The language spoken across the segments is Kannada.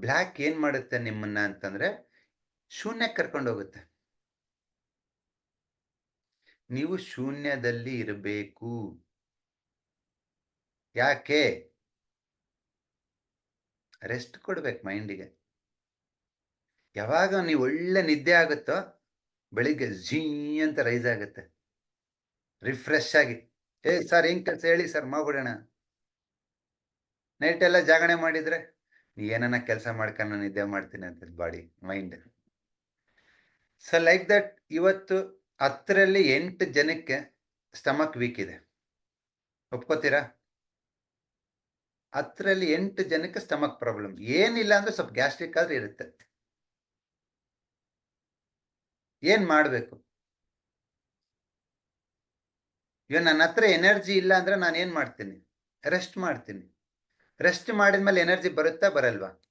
ಬ್ಲ್ಯಾಕ್ ಏನ್ ಮಾಡುತ್ತೆ ನಿಮ್ಮನ್ನ ಅಂತಂದ್ರೆ ಶೂನ್ಯಕ್ಕೆ ಕರ್ಕೊಂಡು ಹೋಗುತ್ತೆ. ನೀವು ಶೂನ್ಯದಲ್ಲಿ ಇರಬೇಕು. ಯಾಕೆ? ರೆಸ್ಟ್ ಕೊಡ್ಬೇಕು ಮೈಂಡಿಗೆ. ಯಾವಾಗ ನೀವು ಒಳ್ಳೆ ನಿದ್ದೆ ಆಗುತ್ತೋ ಬೆಳಿಗ್ಗೆ ಝೀ ಅಂತ ರೈಸ್ ಆಗುತ್ತೆ. ರಿಫ್ರೆಶ್ ಆಗಿ, ಏ ಸರ್, ಹೆಂಗ್ ಕೆಲಸ ಹೇಳಿ ಸರ್ ಮಾಡ್ಬಿಡೋಣ ನೈಟ್ ಎಲ್ಲ ಜಾಗಣೆ ಮಾಡಿದ್ರೆ ನೀ ಏನನ್ನ ಕೆಲಸ ಮಾಡ್ಕೊಂಡು ನಿದ್ದೆ ಮಾಡ್ತೀನಿ ಅಂತ body mind so like that ಇವತ್ತು ಹತ್ತರಲ್ಲಿ ಎಂಟು ಜನಕ್ಕೆ ಸ್ಟಮಕ್ ವೀಕ್ ಇದೆ. ಒಪ್ಕೋತೀರಾ? ಹತ್ತರಲ್ಲಿ ಎಂಟು ಜನಕ್ಕೆ ಸ್ಟಮಕ್ ಪ್ರಾಬ್ಲಮ್ ಏನಿಲ್ಲ ಅಂದ್ರೆ ಸ್ವಲ್ಪ ಗ್ಯಾಸ್ಟ್ರಿಕ್ ಆದ್ರೆ ಇರುತ್ತೆ. ಏನ್ ಮಾಡ್ಬೇಕು? ಇವ ನನ್ನ ಹತ್ರ ಎನರ್ಜಿ ಇಲ್ಲ ಅಂದ್ರೆ ನಾನು ಏನ್ ಮಾಡ್ತೀನಿ? ರೆಸ್ಟ್ ಮಾಡ್ತೀನಿ. ರೆಸ್ಟ್ ಮಾಡಿದ್ಮೇಲೆ ಎನರ್ಜಿ ಬರುತ್ತಾ ಬರಲ್ವಾ?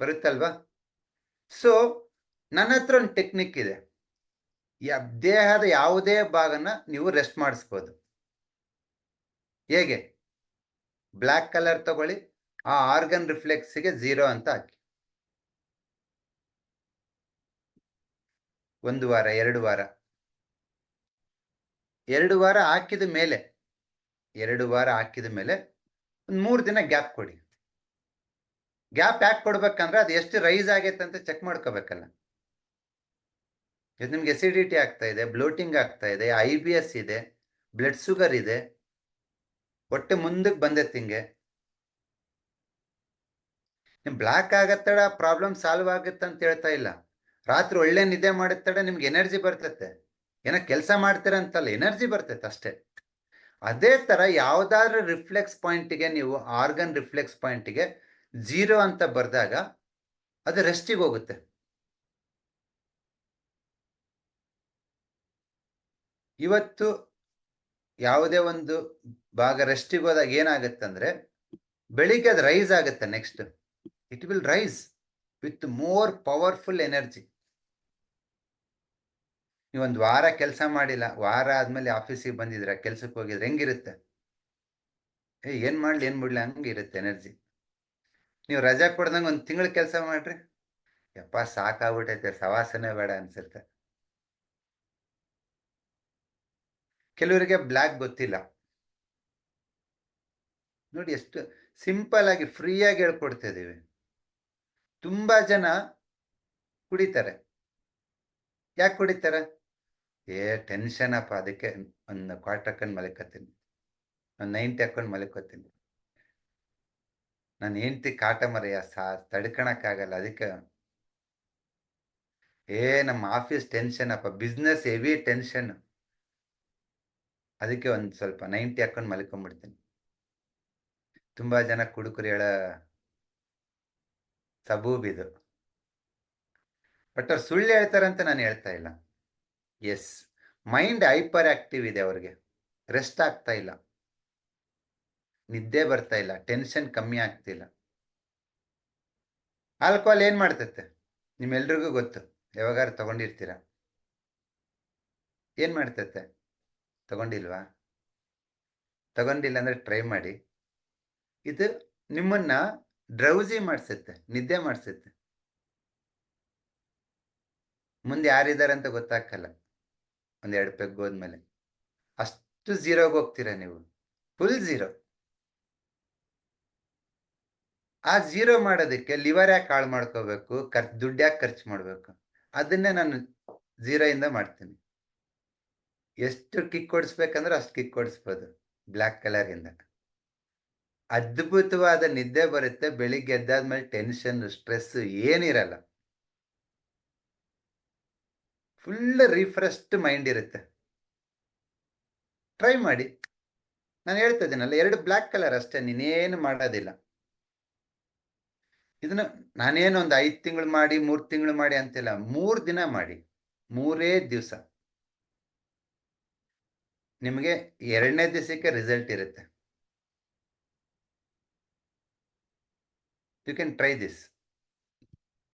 ಬರುತ್ತಲ್ವಾ? ಸೊ ನನ್ನ ಹತ್ರ ಒಂದು ಟೆಕ್ನಿಕ್ ಇದೆ. ದೇಹದ ಯಾವುದೇ ಭಾಗನ ನೀವು ರೆಸ್ಟ್ ಮಾಡಿಸ್ಬೋದು. ಹೇಗೆ? ಬ್ಲ್ಯಾಕ್ ಕಲರ್ ತಗೊಳ್ಳಿ, ಆ ಆರ್ಗನ್ ರಿಫ್ಲೆಕ್ಸ್ಗೆ ಝೀರೋ ಅಂತ ಹಾಕಿ. ಒಂದು ವಾರ, ಎರಡು ವಾರ. ಎರಡು ವಾರ ಹಾಕಿದ ಮೇಲೆ, ಎರಡು ವಾರ ಹಾಕಿದ ಮೇಲೆ ಒಂದು ಮೂರು ದಿನ ಗ್ಯಾಪ್ ಕೊಡಿ. ಗ್ಯಾಪ್ ಯಾಕೆ ಕೊಡ್ಬೇಕಂದ್ರೆ ಅದು ಎಷ್ಟು ರೈಸ್ ಆಗೈತೆ ಅಂತ ಚೆಕ್ ಮಾಡ್ಕೋಬೇಕಲ್ಲ. ಇದು ನಿಮ್ಗೆ ಎಸಿಡಿಟಿ ಆಗ್ತಾ ಇದೆ ಬ್ಲೋಟಿಂಗ್ ಆಗ್ತಾ ಇದೆ ಐ ಬಿ ಎಸ್ ಇದೆ ಬ್ಲಡ್ ಶುಗರ್ ಇದೆ. ಹೊಟ್ಟೆ ಮುಂದಕ್ಕೆ ಬಂದೈತೆ ಹಿಂಗೆ. ನಿಮ್ ಬ್ಲ್ಯಾಕ್ ಆಗತ್ತಡ ಪ್ರಾಬ್ಲಮ್ ಸಾಲ್ವ್ ಆಗುತ್ತೆ ಅಂತ ಹೇಳ್ತಾ ಇಲ್ಲ. ರಾತ್ರಿ ಒಳ್ಳೆ ನಿದ್ದೆ ಮಾಡುತ್ತಡ, ನಿಮ್ಗೆ ಎನರ್ಜಿ ಬರ್ತೈತೆ. ಏನೋ ಕೆಲಸ ಮಾಡ್ತೀರ ಅಂತಲ್ಲ ಎನರ್ಜಿ ಬರ್ತೈತೆ ಅಷ್ಟೇ. ಅದೇ ತರ ಯಾವ್ದಾದ್ರು ರಿಫ್ಲೆಕ್ಸ್ ಪಾಯಿಂಟಿಗೆ ನೀವು ಆರ್ಗನ್ ರಿಫ್ಲೆಕ್ಸ್ ಪಾಯಿಂಟಿಗೆ ಜೀರೋ ಅಂತ ಬರೆದಾಗ ಅದು ರೆಸ್ಟಿಗೆ ಹೋಗುತ್ತೆ. ಇವತ್ತು ಯಾವುದೇ ಒಂದು ಭಾಗ ರೆಸ್ಟಿಗೆ ಹೋದಾಗ ಏನಾಗುತ್ತೆ ಬೆಳಿಗ್ಗೆ ಅದು ರೈಸ್ ಆಗುತ್ತೆ next it will rise with more powerful energy ನೀವೊಂದು ವಾರ ಕೆಲಸ ಮಾಡಿಲ್ಲ, ವಾರ ಆದ್ಮೇಲೆ ಆಫೀಸಿಗೆ ಬಂದಿದ್ರ ಕೆಲ್ಸಕ್ಕೆ ಹೋಗಿದ್ರೆ ಹೆಂಗಿರುತ್ತೆ? ಏ, ಏನ್ ಮಾಡ್ಲಿ, ಏನ್ ಬಿಡ್ಲಿ, ಹಂಗಿರುತ್ತೆ ಎನರ್ಜಿ. ನೀವು ರಜಾ ಕೊಡ್ದಂಗೆ ಒಂದು ತಿಂಗಳು ಕೆಲಸ ಮಾಡ್ರಿ. ಯಪ್ಪ ಸಾಕಾಗ್ಬಿಟ್ಟೈತೆ ಸವಾಸನೆ ಬೇಡ ಅನ್ಸುತ್ತೆ. ಕೆಲವರಿಗೆ ಬ್ಲ್ಯಾಕ್ ಗೊತ್ತಿಲ್ಲ. ನೋಡಿ, ಎಷ್ಟು ಸಿಂಪಲ್ ಆಗಿ ಫ್ರೀಯಾಗಿ ಹೇಳ್ಕೊಡ್ತಾ ಇದೀವಿ ತುಂಬಾ ಜನ ಕುಡಿತಾರೆ. ಯಾಕೆ ಕುಡಿತಾರೆ? ಏ ಟೆನ್ಷನ್ ಅಪ್ಪ, ಅದಕ್ಕೆ ಒಂದು ಕ್ವಾರ್ಟ್ ಹಾಕೊಂಡು ಮಲಕೋತೀನಿ. ಒಂದು ನೈಂಟಿ ಹಾಕೊಂಡು ಮಲಿಕೋತೀನಿ. ನಾನು ಹೆಂಡ್ತಿ ಕಾಟ ಮರೆಯ, ಸಾ ತಡ್ಕೊಳಕ್ಕಾಗಲ್ಲ ಅದಕ್ಕೆ. ಏ ನಮ್ಮ ಆಫೀಸ್ ಟೆನ್ಷನ್ ಅಪ್ಪ ಬಿಸ್ನೆಸ್ ಹೆವಿ ಟೆನ್ಷನ್ ಅದಕ್ಕೆ ಒಂದು ಸ್ವಲ್ಪ ನೈಂಟಿ ಹಾಕೊಂಡು ಮಲ್ಕೊಂಡ್ಬಿಡ್ತೀನಿ ತುಂಬ ಜನ ಕುಡುಕರು ಹೇಳ ಸಬೂಬಿದು ಬಟ್ ಅವ್ರು ಸುಳ್ಳು ಹೇಳ್ತಾರಂತ ನಾನು ಹೇಳ್ತಾ ಇಲ್ಲ. ಎಸ್ ಮೈಂಡ್ ಹೈಪರ್ ಆಕ್ಟಿವ್ ಇದೆ ಅವ್ರಿಗೆ. ರೆಸ್ಟ್ ಆಗ್ತಾ ಇಲ್ಲ. ನಿದ್ದೆ ಬರ್ತಾ ಇಲ್ಲ. ಟೆನ್ಷನ್ ಕಮ್ಮಿ ಆಗ್ತಿಲ್ಲ ಆಲ್ಕೋಹಾಲ್ ಏನ್ ಮಾಡ್ತೈತೆ? ನಿಮ್ಮೆಲ್ರಿಗೂ ಗೊತ್ತು. ಯಾವಾಗಾರು ತಗೊಂಡಿರ್ತೀರ? ಏನ್ ಮಾಡ್ತೈತೆ? ತಗೊಂಡಿಲ್ವಾ? ತಗೊಂಡಿಲ್ಲ ಅಂದ್ರೆ ಟ್ರೈ ಮಾಡಿ. ಇದು ನಿಮ್ಮನ್ನ ಡ್ರೌಸಿ ಮಾಡಿಸುತ್ತೆ ನಿದ್ದೆ ಮಾಡಿಸುತ್ತೆ ಮುಂದೆ ಯಾರಿದ್ದಾರೆ ಅಂತ ಗೊತ್ತಾಗಲ್ಲ ಒಂದೆರಡು ಪೆಗ್ ಹೋದ್ಮೇಲೆ. ಅಷ್ಟು ಝೀರೋಗೆ ಹೋಗ್ತೀರಾ ನೀವು? ಫುಲ್ ಝೀರೋ ಆ ಝೀರೋ ಮಾಡೋದಕ್ಕೆ ಲಿವರ್ ಯಾಕೆ ಹಾಳು ಮಾಡ್ಕೋಬೇಕು? ಖರ್ಚ್, ದುಡ್ಡು ಯಾಕೆ ಖರ್ಚು ಮಾಡಬೇಕು? ಅದನ್ನೇ ನಾನು ಝೀರೋಯಿಂದ ಮಾಡ್ತೀನಿ. ಎಷ್ಟು ಕಿಕ್ ಕೊಡಿಸ್ಬೇಕಂದ್ರೆ ಅಷ್ಟು ಕಿಕ್ ಕೊಡಿಸ್ಬೋದು ಬ್ಲ್ಯಾಕ್ ಕಲರಿಂದ ಅದ್ಭುತವಾದ ನಿದ್ದೆ ಬರುತ್ತೆ, ಬೆಳಿಗ್ಗೆ ಎದ್ದಾದ್ಮೇಲೆ ಟೆನ್ಷನ್ ಸ್ಟ್ರೆಸ್ ಏನಿರಲ್ಲ. ಫುಲ್ ರಿಫ್ರೆಶ್ಡ್ ಮೈಂಡ್ ಇರುತ್ತೆ. ಟ್ರೈ ಮಾಡಿ. ನಾನು ಹೇಳ್ತಾ ಇದ್ದೀನಲ್ಲ, ಎರಡು ಬ್ಲ್ಯಾಕ್ ಕಲರ್ ಅಷ್ಟೇ, ನೀನೇನು ಮಾಡೋದಿಲ್ಲ. ಇದನ್ನ ನಾನೇನು ಒಂದು ಐದು ತಿಂಗಳು ಮಾಡಿ, ಮೂರು ತಿಂಗಳು ಮಾಡಿ ಅಂತಿಲ್ಲ, ಮೂರು ದಿನ ಮಾಡಿ, ಮೂರೇ ದಿವಸ. ನಿಮಗೆ ಎರಡನೇ ದಿವಸಕ್ಕೆ ರಿಸಲ್ಟ್ ಇರುತ್ತೆ. You can try this